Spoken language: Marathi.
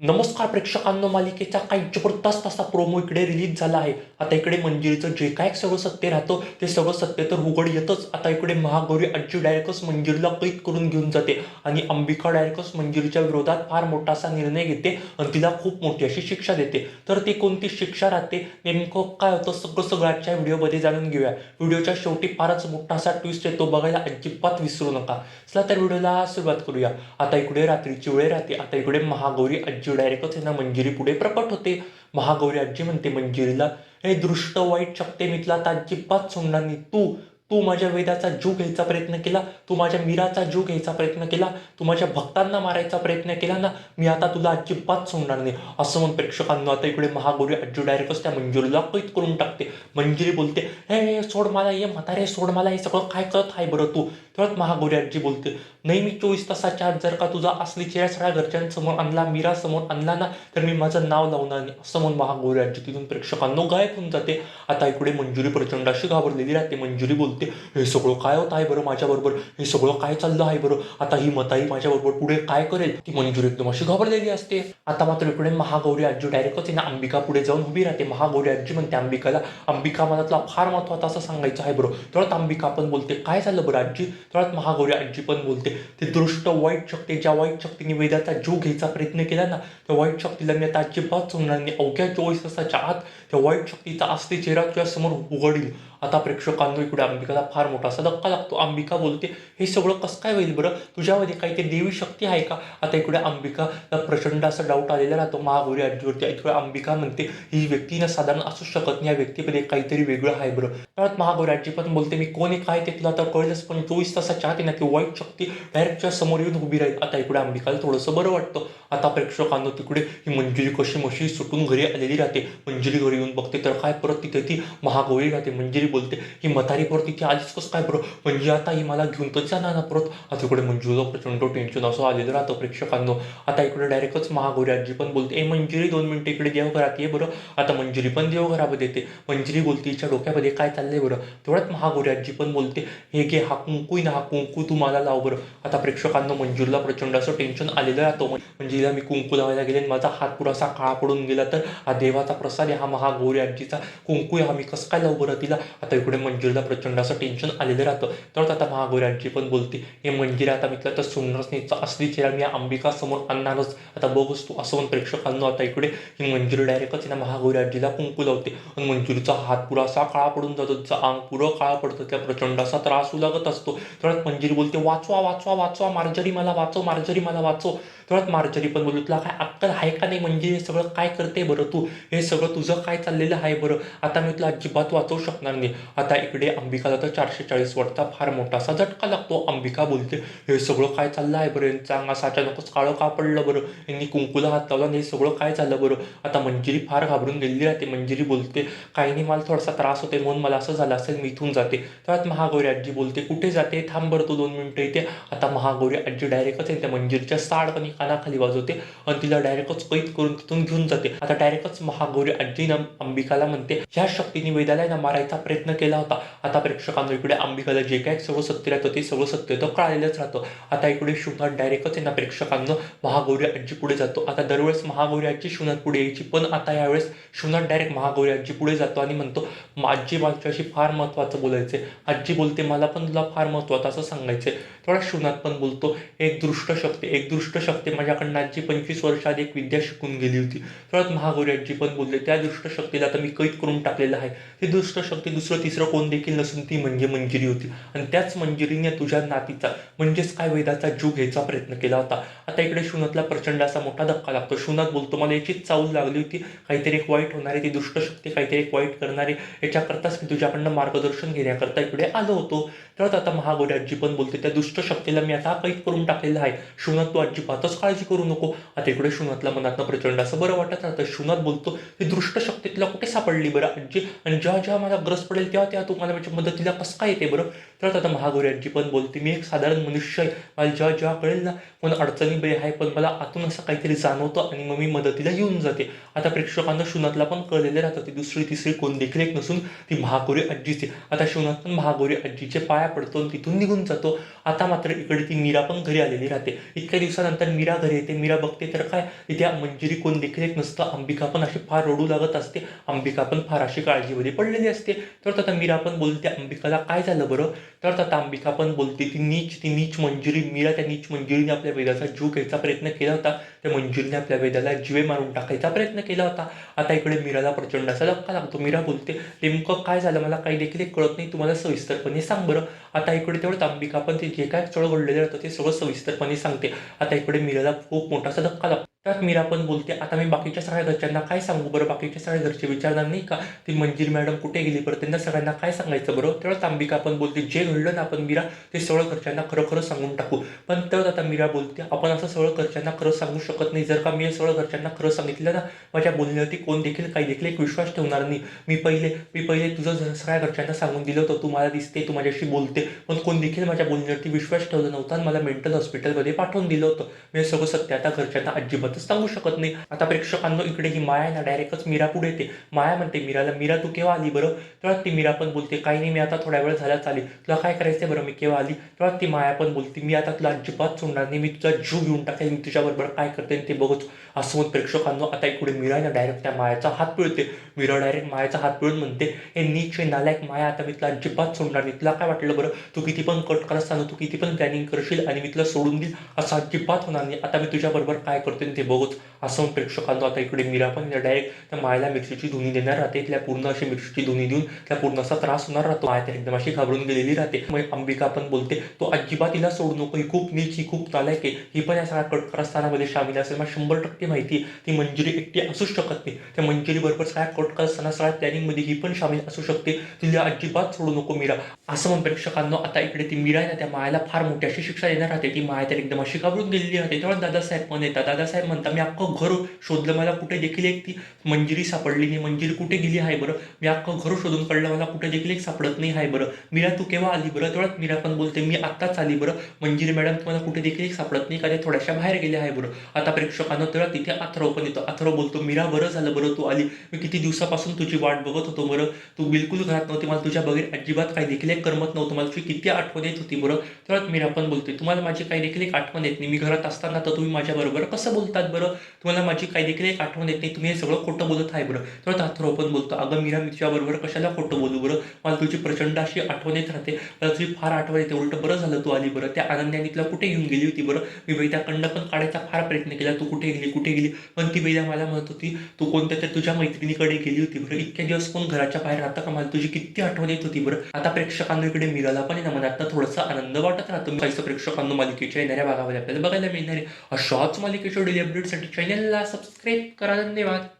नमस्कार प्रेक्षकांनो मालिकेचा काही जबरदस्त असा प्रोमो इकडे रिलीज झाला आहे. आता इकडे मंजिरीचं जे काय सगळं सत्य राहतं ते सगळं सत्य तर उघड येतच. आता इकडे महागौरी आजी डायरेक्टच मंजिरीला कैद करून घेऊन जाते आणि अंबिका डायरेक्टच मंजिरीच्या विरोधात फार मोठा असा निर्णय घेते आणि तिला खूप मोठी अशी शिक्षा देते. तर ती कोणती शिक्षा राहते नेमकं काय होतं सगळं सगळं आजच्या व्हिडिओमध्ये जाणून घेऊया. व्हिडिओच्या शेवटी फारच मोठा असा ट्विस्ट येतो बघायला अजिबात विसरू नका. चला तर व्हिडिओला सुरुवात करूया. आता इकडे रात्रीची वेळ राहते. आता इकडे महागौरी आजी डायरेक्टच आहे ना मंजिरी पुढे प्रकट होते. महागौरी आजी म्हणते मंजिरीला हे दृष्ट वाईट शक्ते मिथला तुला आता अजिबात सोडणार नाही. तू तू माझ्या वेदाचा जीव घ्यायचा प्रयत्न केला तू माझ्या मीराचा जीव घ्यायचा प्रयत्न केला तू माझ्या भक्तांना मारायचा प्रयत्न केला ना मी आता तुला अजिबात सोडणार नाही. असं म्हणून प्रेक्षकांना आता इकडे महागौरी अज्जू डायरेक्टच त्या मंजुरीला कैद करून टाकते. मंजुरी बोलते हे सोड मला ये म्हातारे सोड मला हे सगळं काय करत आहे बरं तू? तेव्हाच महागौरी आजी बोलते नाही मी चोवीस तासाच्या आत जर का तुझा असली चेहरा सगळ्या घरच्यांसमोर आणला मीरा समोर आणला ना तर मी माझं नाव लावणार नाही. असं म्हणून महागौरी आजी तिथून प्रेक्षकांनो गायब होऊन जाते. आता इकडे मंजुरी प्रचंड अशी घाबरलेली राहते. मंजुरी बोलते हे सगळं काय होत आहे बरं माझ्याबरोबर? हे सगळं काय चाललं आहे बरं? आता ही मताई माझ्याबरोबर पुढे काय करेल? ती मंजूर एकदम अशी घाबरलेली असते. आता मात्र इकडे महागौरी आजी डायरेक्टच ना अंबिका पुढे जाऊन उभी राहते. महागौरी आजी म्हणते अंबिकाला अंबिका मला तुला फार महत्त्वाचा असं सांगायचं आहे बरं. तेवढ्यात अंबिका पण बोलते काय झालं बरं आजी? तेवढ्यात महागौरी आजी पण बोलते ते दृष्ट वाईट शक्ती ज्या वाईट शक्तीने वेदाचा जीव घ्यायचा प्रयत्न केला ना त्या वाईट शक्तीला मी आता अजिबात सोडणार नाही. अवघ्या चोवीस तासाच्या आत त्या वाईट शक्तीचा असली चेहरा तुझ्यासमोर उघडील. आता प्रेक्षकांनो इकडे अंबिकाला फार मोठा असा धक्का लागतो. अंबिका बोलते हे सगळं कसं काय होईल बरं? तुझ्यामध्ये काही ते देवी शक्ती आहे का? आता इकडे अंबिकाला प्रचंड असा डाऊट आलेला राहतो. महागौरी आजीवरती इकडे अंबिका म्हणते ही व्यक्ती ना साधारण असू शकत नाही. या व्यक्तीमध्ये काहीतरी वेगळं आहे बरं. परत महागौरी आजी पण बोलते मी कोण आहे? काय ते तुला तर कळलंच पण चोवीस तासाच्या आत ना ती वाईट शक्ती डायरेक्टच्या समोर येऊन उभी राहील. आता इकडे अंबिकाला थोडंसं बरं वाटतं. आता प्रेक्षकांनो तिकडे ही मंजिरी कशी मशी सुटून घरी आलेली राहते. मंजिरी घरी येऊन बघते तर काय परत तिथे ती महागौरी राहते. मंजिरी बोलते ही म्हातारी परत तिथे आलीच कसं काय बरं? म्हणजे आता ही मला घेऊन तर जाणार ना परत. आता इकडे मंजुला प्रचंड टेन्शन असं आलेलं राहतं प्रेक्षकांनो. आता इकडे डायरेक्टच महागौरी आजी पण बोलते ए मंजिरी दोन मिनटं इकडे देवघरात ये बरं. आता मंजिरी पण देवघरामध्ये येते. मंजिरी बोलते हिच्या डोक्यामध्ये काय चाललंय बरं? तेवढ्यात महागौरी आजी पण बोलते हे घे हा कुंकू ना हा कुंकू तू मला लाव बरं. आता प्रेक्षकांना मंजूरला प्रचंड असं टेन्शन आलेलं राहतो. म्हणजे हिला मी कुंकू लावायला गेले आणि माझा हात पुरासा काळा पडून गेला. तर हा देवाचा प्रसाद आहे हा महागौरी आजीचा. कुंकू हा मी कसं काय लावू बरं तिला? आता इकडे मंजिरला प्रचंड असं टेन्शन आलेलं राहतं. तर आता महागोऱ्यांची पण बोलते हे मंजिरा आता मी तर सुंदरच नाही असली चेहरा मी अंबिका समोर आणणारच. आता बघूस तू असं पण प्रेक्षकांना आता इकडे. ही मंजुरी डायरेक्टच ना महागौरी कुंकू लावते. आणि मंजुरीचा हात पुरा असा काळा पडून जातो तिचा अंग पुरं काळा पडतं त्या प्रचंड असा त्रास होऊ लागत असतो. तेवढ्यात मंजिरी बोलते वाचवा वाचवा वाचवा मार्जरी मला वाचव मार्जरी मला वाचव. तेवढ्यात मार्जरी पण बोलू तुला काय अक्कल आहे का नाही म्हणजे हे सगळं काय करते बरं तू? हे सगळं तुझं काय चाललेलं आहे बरं? आता मी तुला अजिबात वाचवू शकणार नाही. आता इकडे अंबिकाला तर चारशे चाळीस वरचा फार मोठा असा झटका लागतो. अंबिका बोलते हे सगळं काय चाललं आहे बरं? यांचं अचानकच काळं का पडलं बरं? यांनी कुंकुला हात लावला हे सगळं काय झालं बरं? आता मंजिरी फार घाबरून गेलेली राहते. मंजिरी बोलते काही नाही मला थोडासा त्रास होते म्हणून मला असं झालं असेल मी इथून जाते. त्यात महागौरी आजी बोलते कुठे जाते? थांब बरं तू दोन मिनिटं इथे. आता महागौरी आजी डायरेक्टच आहे त्या मंजिरीच्या पण कानाखाली वाजवते आणि तिला डायरेक्टच कैद करून तिथून घेऊन जाते. आता डायरेक्टच महागौरी आजीनं अंबिकाला म्हणते ह्या शक्तीने वेदाला ना मारायचा प्रयत्न प्रयत्न केला होता. आता प्रेक्षकांना इकडे अंबिकाला जे काय सर्व सत्य राहतं ते सर्व सत्य तर कळालेलंच राहतं. आता इकडे शुनाथ डायरेक्टच यांना प्रेक्षकांना. महागौरी आजी पुढे जातो. आता दरवेळेस महागौरी आजी शिवनाथ पुढे यायची पण आता यावेळेस शिवनाथ डायरेक्ट महागौरी आजी पुढे जातो आणि म्हणतो माझी माझ्याशी फार महत्त्वाचं बोलायचे आजी बोलते मला पण तुला फार महत्त्वाचं असं सांगायचं थोडा शिवनाथ पण बोलतो. एक दृष्ट शक्ती एक दृष्ट शक्ती माझ्याकडनं आजी पंचवीस वर्ष आधी एक विद्या शिकून गेली होती. थोडं महागौरी आजी पण बोलले त्या दृष्ट शक्तीला आता मी कैद करून टाकलेलं आहे. ती दृष्ट शक्ती दुसरी दुसरं तिसरं कोण देखील नसून ती म्हणजे मंजिरी होती. आणि त्याच मंजिरीने तुझ्या नातीचा म्हणजेच काय वेदाचा जीव घ्यायचा प्रयत्न केला होता. आता इकडे शुनातला प्रचंड असा मोठा धक्का लागतो. शुनात बोलतो मला याची चावल लागली होती. काहीतरी एक वाईट होणारी ती दुष्ट शक्ती काहीतरी एक वाईट करणारी. याच्याकरताच मी तुझ्याकडनं मार्गदर्शन घेण्याकरता इकडे आलो होतो. तर आता महागौरी आजी पण बोलते त्या दुष्ट शक्तीला मी आता कैद करून टाकलेलं आहे. शुनात तू अजिबातच काळजी करू नको. आता इकडे शुनातला मनातनं प्रचंड असं बरं वाटत राहतं. शुनात बोलतो ती दृष्ट शक्ती तुला कुठे सापडली बरं आजी? आणि जेव्हा जेव्हा मला गरज पडेल तेव्हा तेव्हा तुम्हाला माझ्या मदतीला कसं काय येते बरं? तर आता महागौरी पण बोलते मी एक साधारण मनुष्य आहे. मला जेव्हा जेव्हा कळेल ना पण अडचणी बरे आहे पण मला आतून असं काहीतरी जाणवतं आणि मग मी मदतीला येऊन जाते. आता प्रेक्षकांना शुनातला पण कळलेलं राहतं ती दुसरी तिसरी कोण देखील एक नसून ती महागौरी आजीचे. आता शुनात पण महागौरी आजीचे पाया पडतो आणि तिथून निघून जातो. आता मात्र इकडे ती मीरा पण घरी आलेली राहते. इतक्या दिवसानंतर मीरा घरी येते. मीरा बघते तर काय इथे मंजिरी कोण देखील एक नसतं. अंबिका पण अशी फार रडू लागत असते. अंबिका पण फार अशी काळजीमध्ये पडलेली असते. तर तर मीरा पण बोलते अंबिकाला. काय झालं बरं? तर आता अंबिका पण बोलते ती नीच ती नीच मंजिरी. मीरा त्या नीच मंजिरीने आपल्या वेदाचा जीव घ्यायचा प्रयत्न केला होता. त्या मंजिरीने आपल्या वेदाला जीवे मारून टाकायचा प्रयत्न केला होता. आता इकडे मीराला प्रचंड असा धक्का लागतो. मीरा बोलते नेमकं काय झालं? मला काही देखील कळत नाही. तुम्हाला सविस्तरपणे सांग बरं. आता इकडे तेवढं अंबिका पण ते जे काय सगळं घडलेलं होतं ते सगळं सविस्तरपणे सांगते. आता इकडे मीराला खूप मोठासा धक्का लागतो. त्यात मीरा पण बोलते आता मी बाकीच्या सगळ्या घरच्यांना काय सांगू बरं? बाकीच्या सगळ्या घरचे विचारणार नाही का? ती मंजिल मॅडम कुठे गेली बरं? त्यांना सगळ्यांना काय सांगायचं बरं? तेवढंच अंबिका पण बोलते जे घडलं ना आपण मीरा ते सगळं घरच्यांना खरं खरं सांगून टाकू. पण तेव्हाच आता मीरा बोलते आपण असं सगळं घरच्यांना खरं सांगू शकत नाही. जर का मी सगळं घरच्यांना खरं सांगितलं ना माझ्या बोलण्यावरती कोण देखील काही देखील एक विश्वास ठेवणार नाही. मी पहिले मी पहिले तुझं जर सगळ्या घरच्यांना सांगून दिलं होतं. तू मला दिसते तू माझ्याशी बोलते. पण कोण देखील माझ्या बोलण्यावरती विश्वास ठेवला नव्हता आणि मला मेंटल हॉस्पिटलमध्ये पाठवून दिलं होतं. मी सगळं सत्य आता घरच्यांना अजिबातच सांगू शकत नाही. आता प्रेक्षकांनो इकडे ही माया ना डायरेक्टच मीरा पुढे येते. माया म्हणते मीराला मीरा तू केव्हा आली बरं? तेव्हा ती मीरा पण बोलते काही नाही मी आता थोड्या वेळ झाल्याच आली तुला काय करायचं बरं? मी केव्हा आली? तेव्हा ती माया पण बोलते मी आता तुला अजिबात सोडणार नाही. मी तुझा जीव घेऊन टाकेल. मी तुझ्याबरोबर काय करते ते बघूच. असं मग प्रेक्षकांनो आता इकडे मीरा ना डायरेक्ट त्या मायाचा हात पिळते. मीरा डायरेक्ट मायाचा हात पिळून म्हणते हे नीच नालायक माया आता मी तुला अजिबात सोडणार नाही. तुला काय वाटलं बरं? तू किती पण कट करताना तू किती पण प्लॅनिंग करशील आणि मी तुला सोडून देईल असं अजिबात होणार नाही. आता मी तुझ्याबरोबर काय करते ते बघूच. असं मग आता इकडे मीरा पण डायरेक्ट त्या मायला मिरचीची धुनी देणार राहते. तिला पूर्ण अशी मिरचीची धुनी देऊन त्या पूर्ण असा त्रास होणार राहतो. माय त्या एकदम अशी घाबरून गेलेली राहते. मग अंबिका पण बोलते तो अजिबात तिला सोडू नको. ही खूप नीच ही खूप नालायक आहे. ही पण या सगळ्या कटकारस्थानामध्ये सामील असेल मला शंभर टक्के माहिती ती मंजुरी एकटी असूच शकत नाही. त्या मंजुरी बरोबर सगळ्या कटकारस्थाना सगळ्या प्लॅनिंगमध्ये ही पण सामील असू शकते. तिला अजिबात सोडू नको मीरा. असं मग प्रेक्षकांनो आता इकडे ती मीरा आहे ना त्या मायाला फार मोठी अशी शिक्षा देणार राहते. ती माया तर एकदम अशी घाबरून गेलेली राहते. तेव्हा दादासाहेब पण येतात. दादासाहेब म्हणतात मी अख्खं घर शोधलं मला कुठे देखील एक ती मंजिरी सापडली नाही. मंजिरी कुठे गेली आहे बरं? मी अख्खं घर शोधून पडलं मला कुठे देखील एक सापडत नाही आहे बरं? मीरा तू केव्हा आली बरं? तेवढ्यात मीरा पण बोलते मी आत्ताच आली बरं. मंजिरी मॅडम तुम्हाला कुठे देखील एक सापडत नाही का ते थोड्याशा बाहेर गेल्या आहे बरं. आता प्रेक्षकांना तेव्हा तिथे अथरव पण येतो. अथरव बोलतो मीरा बरं झालं बरं तू आली. मी किती दिवसापासून तुझी वाट बघत होतो बरं. तू बिलकुल घरात नव्हती मला तुझ्या बगैर अजिबात काही देखील एक करमत नव्हतं. मला तुझी किती आठवण येत होती बरं? तेव्हा मीरा पण बोलते तुम्हाला माझी काही देखील एक आठवण येत नाही. मी घरात असताना तर तुम्ही माझ्याबरोबर कसं बोलतात बरं? तुम्हाला माझी काही देखील एक आठवण येत नाही. तुम्ही हे सगळं खोटं बोलत आहे बरं. तेव्हा अथर्व पण बोलतो अगं मीरा मी तुझ्याबरोबर कशाला खोटं बोलू बरं? मला तुझी प्रचंड अशी आठवण येत राहते. मला तुझी फार आठवण येते. उलट बरं झालं तू आली बरं. त्या आनंदाने तुला कुठे घेऊन गेली होती बरं? मी वैद्याकडनं पण काढायचा फार प्रयत्न केला. तू कुठे गेली? कुठे गेली? पण ती वैद्या मला म्हणत होती तू कोणत्या त्या तुझ्या मैत्रिणीकडे गेली होती बरं? इतक्या दिवस कोण घराच्या बाहेर राहता का? मला तुझी किती आठवण येत होती बरं? आता प्रेक्षकांकडे इकडे मीराला पण ना मनात थोडासा आनंद वाटत राहतो. काहीच प्रेक्षकांना मालिकेच्या येणाऱ्या भागामध्ये आपल्याला बघायला मिळणार आहे. अशाच मालिकेच्या डेली अपडेटसाठी चॅनलला सबस्क्राईब करा. धन्यवाद.